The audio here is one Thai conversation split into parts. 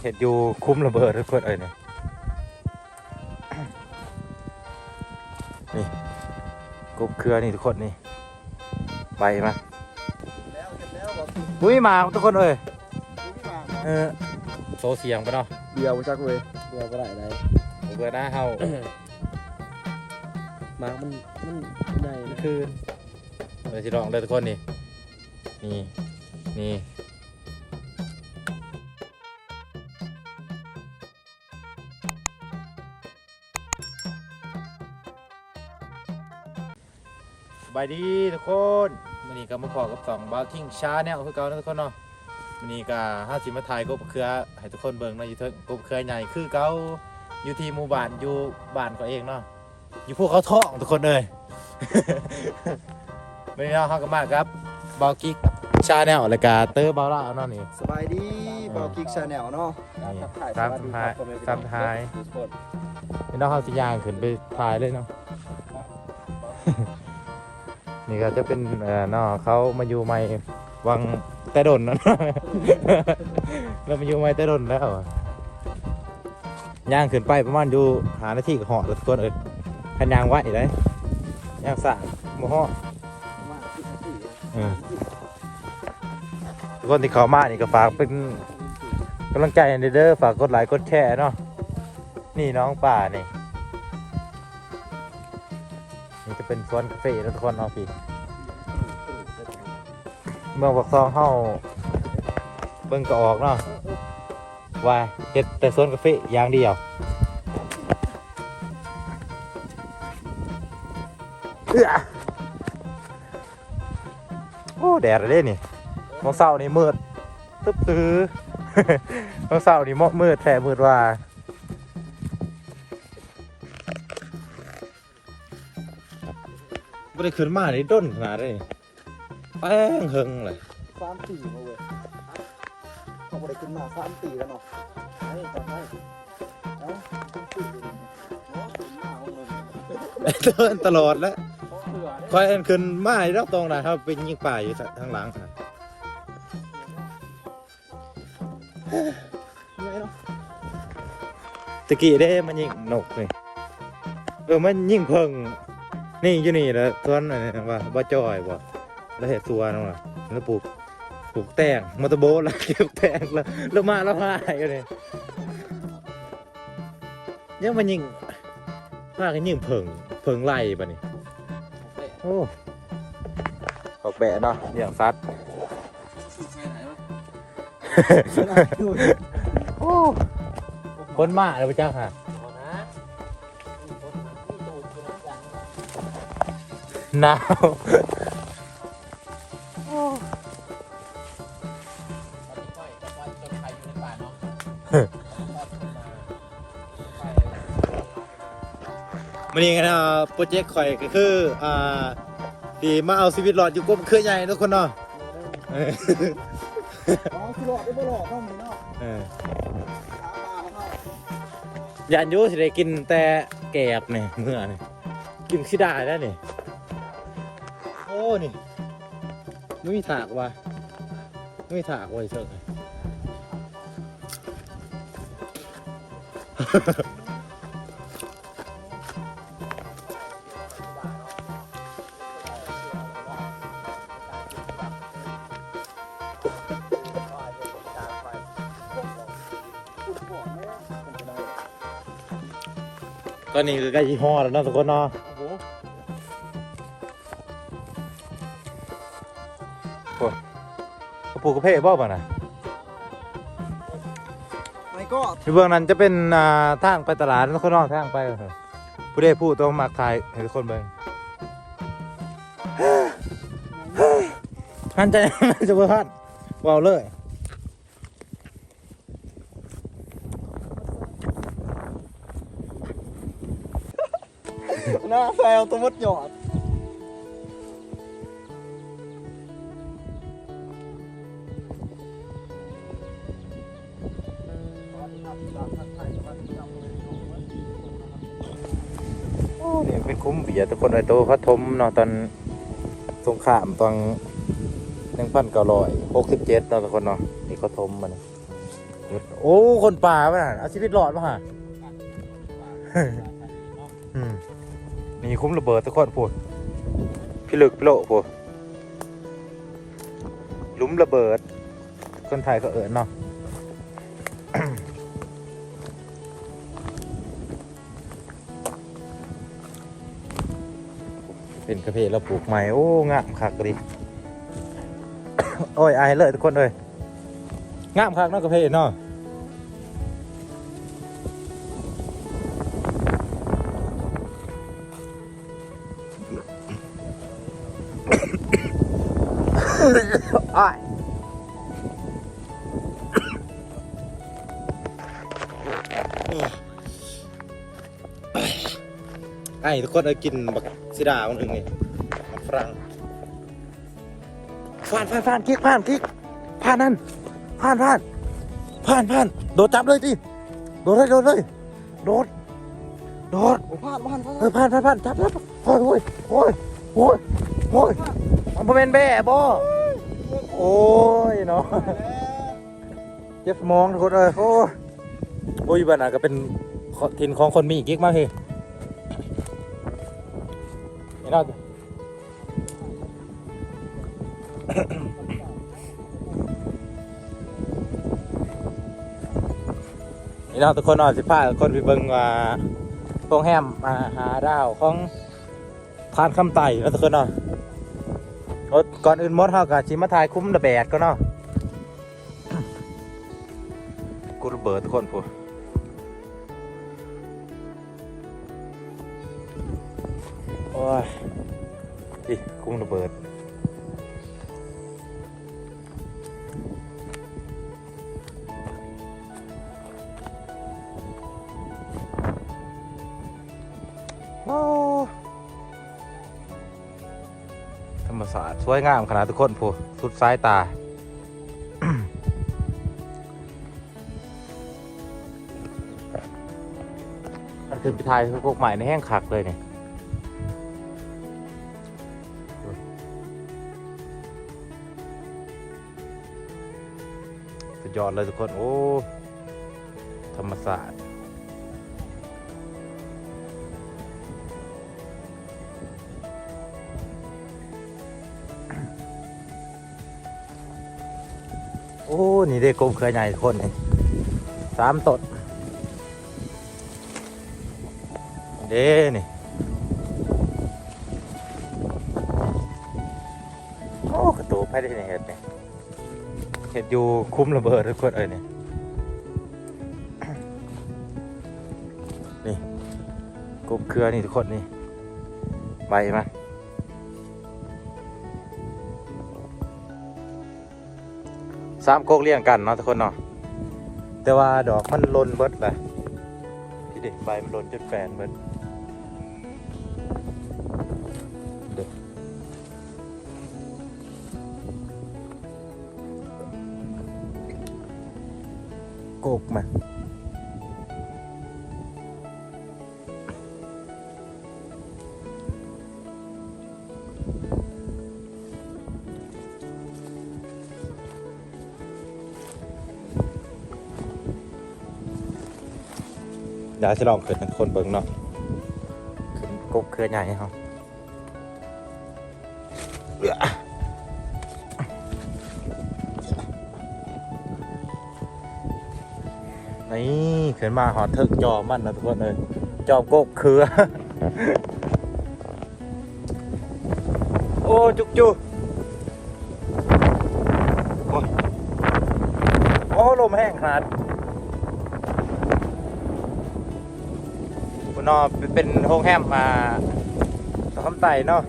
เห็ดอยู่คุ้มระเบิดทุกคนเอ้ยเนี่ยนี่กบเครือนี่ทุกคนนี่ใบมาแล้วเสร็จแล้วบอกอุ้ยมาทุกคนเอ้ยดูพี่หมากเออโซเสียงปะเนาะเบียวจักเว้ยเบียวก็ได้ได้เบื่อหน้าเฮาหมากมันมันใหญ่นะคืนเดี๋ยวสิลองเลยทุกคนนี่นี่นี่ บายดีทุกคนวันนี้ก็มาขอกับสองบาวทิ้งชาแนลคือเก่านะทุกคนเนาะวันนี้ก็ห้าสิมาถ่ายกบเครือให้ทุกคนเบิ่งเนาะอยู่เทิงกบเครือใหญ่คือเก่าอยู่ที่หมู่บ้านอยู่บ้านก็เองเนาะอยู่พวกเขาท้องทุกคนเลยวันนี้เราเข้ากันมากครับบาวกิ๊กชาแนลรายการเตอร์บาวล่าเนาะนี่ สบายดีบอกิกชาแนลเนาะนี่ถ่ายตามสวัสดีท้ายครับพ่อแม่พี่ตามน้องท้ายทุกคนนี่น้องเขาสิย่างขึ้นไปถ่ายเลยเนาะ นี่ก็จะเป็นเอ่อเนาะเขามาอยู่ใหม่วังแต่ดนนะเรามาอยู่ใหม่แต่ดนแล้วอะย่างขึ้นไปประมาณอยู่หาหน้าที่กับหอแล้วทุกคนเอิดขันยางไหวเลยย่างสะโมหอมาสิบนาทีเออทุกคนที่เขามานี่ก็ฝากเป็นกำลังใจให้เด้อฝากกดไลค์กดแชร์เนาะนี่น้องป่านี่ นี่จะเป็นสวนกาแฟนะทุกคนเนาะพี่ เมืองปักซองเฮาเบิ่งก็ออกเนาะว่าเฮ็ดแต่สวนกาแฟอย่างเดียวโอ้แดดเลยนี่มองเสานี่มืดตึ๊บตื้อมองเสานี่มอมืดแท้มืดว่า ไม่ได้ขึ้นมานี่ด้นขนาดนี้แป้งเฮงเลยสามปีมาเว้ยเขาบ่ได้ขึ้นมาสามปีแล้วเนาะไอ้จับไว้เอ้าขึ้นปีโอ้ขึ้นมาเอาเลยเดินตลอดแล้วโอ้เบื่อเด้คอยเอ็นขึ้นมาอีกรอบตรงนะครับเป็นยิงป่าอยู่ทางหลังอะเหนื่อยเนาะตะกี้ได้มันยิงนกเลยเออมันยิงเพิง นี่อยู่นี่แหล้วส่วนอะไรนะว่าบ่จอยบ่แล้วเห็ดสัวนั่นว่ะแล้วปลูกปลูกแตงมอเตอร์โบ๊ทแล้วเก็บแตงแล้วแล้วมาแล้วพายกันเลยยังมันยิงพากันยิงเพิงเพิงไล่ปะนี่โอ้ออกแบะเนาะอย่างซัดโอ้คนมาเลยพระเจ้าค่ะ หนาวมันนี่กันนะโปรเจกต์ข่อยก็คือ อ่าดีมาเอาชีวิตรอดอยู่กบเครือใหญ่ทุกคนเนาะเอออ๋อคือหลอดได้บ่หลอดเนาะมึงเนาะเออหาปลาเนาะยานอยูสิได้กินแต่แกบเนี่ยเมื่อนี่กินขี้ได้แล้วนี่โอ้ นี่ไม่มีถากว่ะไม่มีถากไว้เถอะตอนนี้คือใกล้ยี่ห้อแล้วเนาะทุกคนเนาะ ปูกระเพาะบ่ป่ะนะไม่ก็ที่เบื้องนั้นจะเป็นอ่าทางไปตลาดทุกคนเนาะทางไปเออผู้ใดพูดต้องมากทายให้ทุกคนเบิ่งหันใจมันจะเบิ่งฮัดเว้าเลยหน้าแซวตัวมดหยอด นี่เป็นคุ้มเบียร์ทุกคนไอ้โตเขาทมเนาะตอนสงครามตอนหนึ่งพันเก้าร้อยหกสิบเจ็ดเนาะทุกคนเนาะนี่เขาทมมันโอ้คนป่าป่ะเอาชีวิตรอดป่ะฮะอืมนี่คุ้มระเบิดทุกคนพูดพี่ลึกพี่โลพูดหลุมระเบิดคนไทยก็เอิญเนาะ เป็นกระเพาะเราปลูกใหม่โอ้งามคักดิโอ้ยอายเลยทุกคนเลยงามคักเนาะกระเพาะเนาะ ไอ้ทุกคนเอากินบักซิดาคนหนึ่งนี่บักฝรั่งผ่านผ่านผ่านกิ๊กผ่านกิ๊กผ่านนั่นผ่านผ่านผ่านผ่านโดดจับเลยดิโดดเลยโดดเลยโดดโดดโอ้พลาดพลาดพลาดเออผ่านผ่านผ่านจับจับโอ้ยโอ้ยโอ้ยโอ้ยโอ้ยมันเป็นแบ่บ่โอ้ยเนาะเจ็บมองทุกคนเลยโอ้ยโอ้ยบ้านอะก็เป็นถิ่นของคนมีกิ๊กเยอนสิพากเบิ่ง ว่าโรงแรมมาหาดาวของทานคำไต่แล้วทุกคนเนาะโอ้ก่อนอื่นมดเฮากะชิมาถ่ายคุ้มระแบดก็เนาะกูระเบิดทุกคนพู เบิด ธรรมศาสตร์สวยงามขนาดทุกคนพูสุดสายตามันคือพิทายพวกใหม่ในแห้งขักเลยเนี่ย สุดยอดเลยทุกคน โอ้ ธรรมศาสตร์โอ้ นี่ได้กลมเครือใหญ่คนนี่สามต้นเด้นี่ โอ้กระตูไปได้ในเห็ดเนี่ย เห็ดอยู่คุ้มระเบิดทุกคนเอ้ยเนี่ยนี่กลมเครือนี่ทุกคนนี่ใบมันสามโกกเลี้ยงกันเนาะทุกคนเนาะแต่ว่าดอกมันหลนเบิดเลยที่เด็กใบมันล่นจนแฟนเบิด เดี๋ยวจะลองขึ้นให้คนเบิ่งเนาะขึ้นกกเครือใหญ่เขาเอื้อนี่ขึ้นมาหอดเถิกจอมันนะทุกคนเลยจอมกกเครือ โอ้ จุกจุกโอ้ ลมแห้งขนาด คุณนอเป็นโรงแรมมาตะคำไต่เนาะ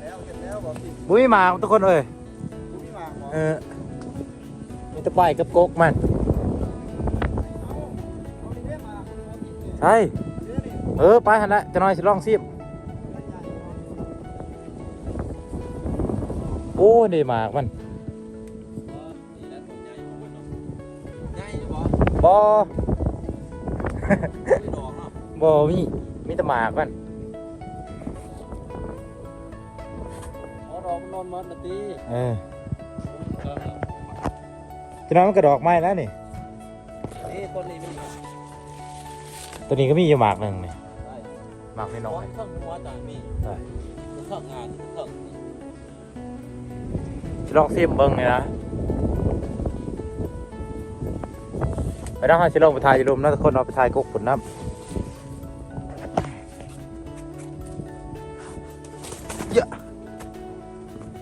แล้วเห็นแล้วบอกสิบุ้ยหมาทุกคนเอ้ยกูไม่มาหมอเออมีแตะไปกับกกมันเอาเอาไปเรียกมาเอาอีกเนี่ยใช่เดี๋ยวนี่เออ ไปหันละจะน้อยสิลองซิมโอ้นี่หมากมันง่ายอยู่บ่บอ บอมีมีแต่หมากมันอ๋อดอกมันนอนมันนะตีเออเออจะน้อยมันกระดอกไม้แล้วนี่นี่ต้นนี้มันตัวนี้ก็มีอยู่หมากหนึ่งนี่ได้หมากน้อยเครื่องหัวจานมีๆได้เครื่องงานเครื่องจะลองซิมเบิ้งเลยนะ ไปต้องให้ชิลงไปถ่ายอยู่รุมนะทุกคนเอาไปถ่ายกุ๊กผลน้ำเยอะ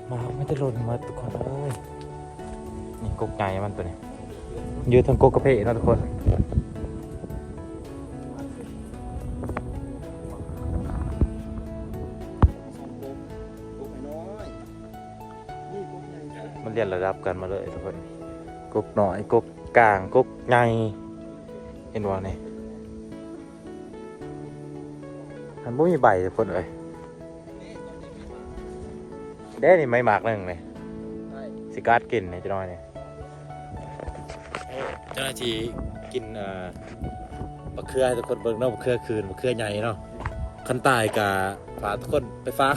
หมาไม่ได้หล่นมาทุกคนเอ้ยนี่กุ๊กไงมันตัวนี้อยืดทั้งกุ๊กกระเพาะนะทุกคนสองปุ๊บปุ๊บน้อยนี่ปุ๊บใหญ่มันเรียนระดับกันมาเลยทุกคนกุ๊กหน่อยกุ๊ก กลางกุ๊กไงเห็นว่านี่มันไม่มีใบทุกคนเอ้ยเด้นี่ไม่หมากหนึ่งเลยใช่สิการ์ดกินเนี่ยจะน้อยเนี่ยเจ้าหน้าที่กินเอ่อมะเขือให้ทุกคนเบิ่งเนาะมะเขือคืนมะเขือใหญ่เนาะคันตายกะฝากทุกคนไปฟัง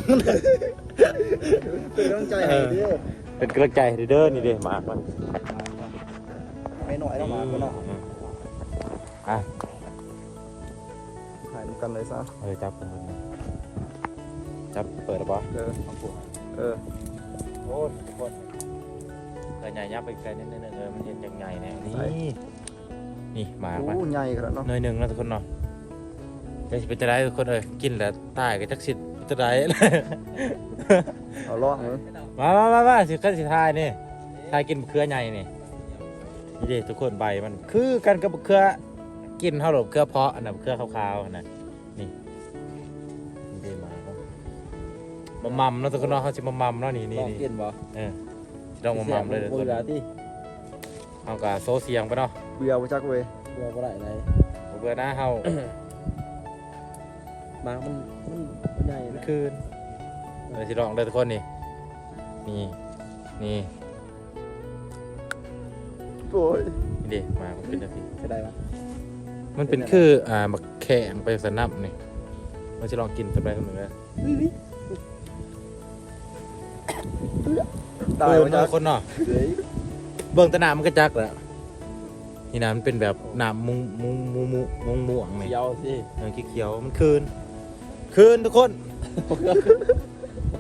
เป็นกำลังใจให้เด้อเป็นกำลังใจให้เด้อนี่เด้หมากมัน ไม่หน่อยแล้วมาก็เนาะอืมอะถ่ายกันเลยซะเออจับกันเบิ่งนะจับเปิดหรือเปล่าเออเออโอ้ทุกคนเออใหญ่ยับไปไกลนิดนึงเออมันเห็นยังไงเนี่ยนี่นี่หมากมันโอ้ใหญ่ขนาดเนาะหน่อยหนึ่งนะทุกคนเนาะจะเป็นจะได้ทุกคนเอ้ยกินแล้วตายก็จักสิจะได้เอาลองเลยมามามามาสิกันสิทายนี่ทายกินมะเขือใหญ่นี่ นี่ดิทุกคนใบมันคือกันกับมะเขือกินเท่ากับมะเขือเพาะอันนั้นมะเขือขาวๆอันนะนี่นี่เดมาครับมามัมเนาะทุกคนเนาะเขาจะมามัมเนาะนี่นี่ลองนี่กินบ่เออสิลองมามัมเลยทุกคนเบื่อที่เอากะโซเสียงไปเนาะเบื่อบ่จักเว้ยเบื่อบ่ได้เลยบ่เบื่อหน้าเฮามามันมันใหญ่มันนะคืนเลยสิลองเลยทุกคนนี่นี่นี่ โอ้ยนี่เด็มามันเป็นแบบนี้จะได้ปะมันเป็นคืออ่ามักแข่งไปสนับนี่เราจะลองกินสักแป๊บหนึงนะตายเออบ่เนาะจักคนเนาะเฮ้ยเบิ่งแตะนามมันก็จักแหละนี่นะมันเป็นแบบน้ำมุงมุงมุงมุงมุงม่วงนี่เขียวสิเออเขียวๆมันคืน คืนทุกคน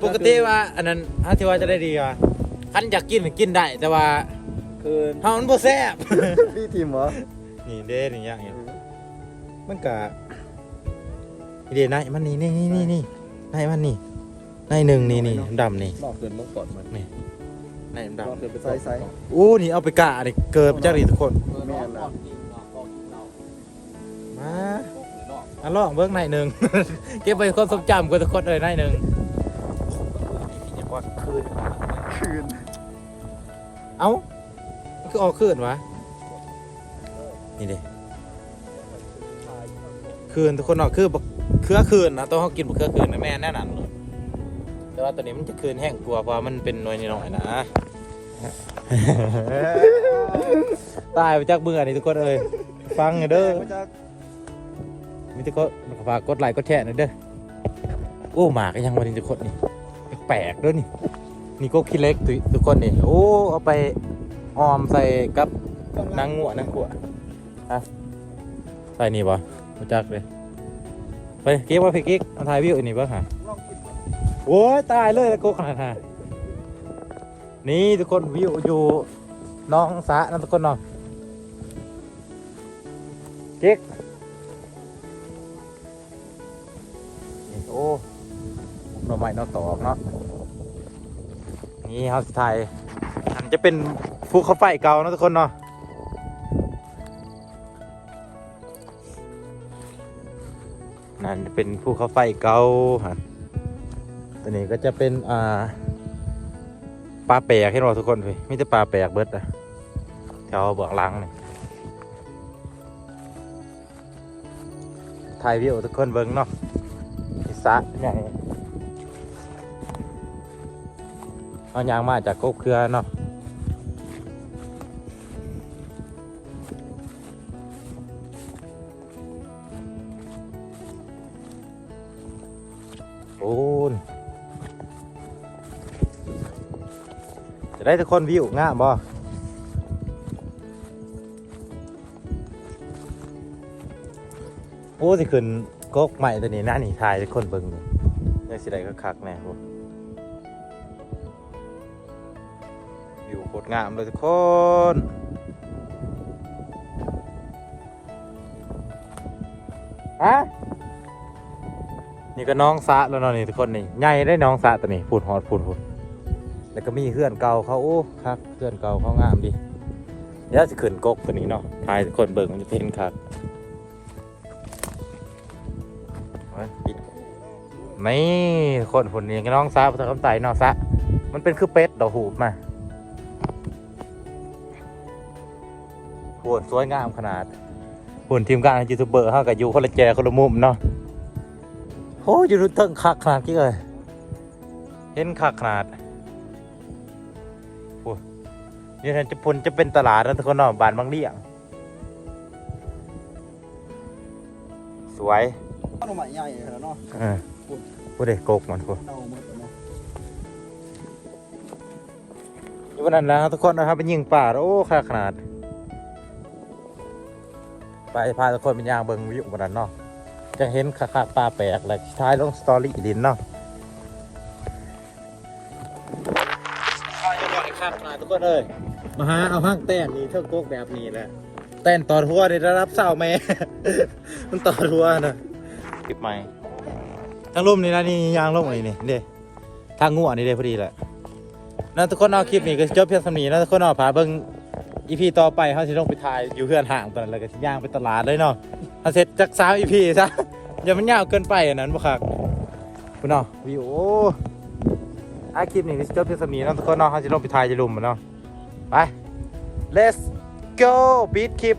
ปกติว่า อันนั้นถ้าที่ว่าจะได้ดีว่าอันอยากกินกินได้แต่ว่า คืนเฮามันบ่แซ่บ พี่ทีมเหรอนี่เด้นี่อย่างเงี้ยมันกะนี่เด้นายมันนี่นี่นี่นี่นี่นายมันนี่นายหนึ่งนี่นี่ดำนี่ลอกเกินลอกก่อนมัน นายลอกดำเกินไปใส่ใส่โอ้นี่เอาไปกะนี่เกิดมาจากนี่ทุกคนแม่นนะมาอันลองเบิ้งนายหนึ่ง เก็บไปความทรงจำกับทุกคนเลยนายหนึ่งอย่าว่าคืนคืน เอ้ามัน คือออกคืนวะนี่เด้คืนทุกคนเนาะคือบักเครือคืนนะต้องเขากินบักเครือคืนนะแม่แน่นอนเลยแต่ว่าตัวนี้มันจะคืนแห้งกลัวเพราะว่ามันเป็นหน่วยนิดหน่อยนะตายไปจากเบื่อนี่ทุกคนเอ้ยฟังเด้อบ่จักมีทุกคนฝากกดไลค์กดแชร์หน่อยเด้อโอ้หมากก็ยังวันนี้ทุกคนนี่แปลกๆเด้อนี่นี่ก็ขี้เล็กทุทุกคนนี่โอ้เอาไป ออมใส่กับนางงัวนางขัวฮะใส่นี่ปะมาจักเลยไปเก๊กว่าเพกิ๊กเอาถ่ายวิวอันนี้ปะฮะโอ้ยตายเลยแล้วโกขนาดนั้นี่ทุกคนวิวอยู่น้องสะนะทุกคนเนาะเก๊กโอ้หน่อไม้น่อตอกเนาะนี่เฮาสิไทยอันจะเป็น ภูเขาไฟเก่านะทุกคนเนาะนั่นเป็นภูเขาไฟเก่าฮะตัวนี้ก็จะเป็นอ่าปลาแปลกให้เราทุกคนเลยมีแต่ปลาแปลกเบิดอะแถวเบื้องหลังนี่ถ่ายวิวทุกคนเบิ่งเนาะสะใหญ่เอายางมาจากกบเครือเนาะ จะได้ทุกคนวิวง่ามบ่โอ้สิขึ้นกกใหม่ตัวนี้น้าหนีทายทุกคนเบิ่งเลยเนี่ยสิได้ก็คักแน่พวกวิวโคตรงามเลยทุกคนฮะนี่ก็น้องสะแล้วเนาะนี่ทุกคนนี่ใหญ่ได้น้องสะตัวนี้ผุดหอดผุดพูด แล้วก็มีเพื่อนเก่าเขาโอ้คักเพื่อนเก่าเขางามดีเดี๋ยวสิขึ้นกกตัวนี้เนาะถ่ายคนเบิ่งมันจะเห็นคักไว้ปิดนี่คนคนนี้ก็น้องซะพุทธคำไตน้องซะมันเป็นคือเป็ดดอกหูบมาโหสวยงามขนาดหุ่นทีมงานยูทูบเบอร์เฮากับยูคนละแจคนละมุมเนาะโอ้ยู่ดูเทิงคักขนาดกี่เลยเห็นคักขนาด ยนี่จะพนจะเป็นตลาดนะทุกคนเนาะบานบางเลี่ยงสวยต้นไม้ใหญ่แล้วเนาะเออพูดเด็กโกกมันพูดเน่าหมดแล้วเนาะอยู่วันนั้นแล้วทุกคนนะครับเป็นยิงป่าโอ้ค่าขนาด ไปพาทุกคนเป็นยางเบิงวิววันนั้นเนาะจะเห็นขาขาปลาแปลกและท้ายลงสตอรี่ดินเนาะ กคนเลยมาหาเอาห้างแต้นนี่เท่าโกกแบบนี้แหละแต้นต่อทัวได้รับเศร้าแม่มันต่อทัวนะปิดไม้ทางลุ่มนี่นะนี่ยางลุ่มนี่นี่เด้ทางงัวนี่เด้พอดีแหละนั่นทุกคนเอาคลิปนี้ก็จบเพียงสำนีนะทุกคนเอาพาเบิ่งอีพีต่อไปเขาสิลงไปถ่ายอยู่เพื่อนห่างตอนนั้นแล้วก็สิย่างไปตลาดเลยเนาะถ้าเสร็จจากสามอีพีซะอย่ามันยาวเกินไปอันนั้นบ่ครับคุณเนาะวิวโอ้อาคลิปนี้ก็จบเพียงสำนีนะทุกคนเนาะเขาสิลงไปทายจะลุมมันเนาะไป let's go beat คลิป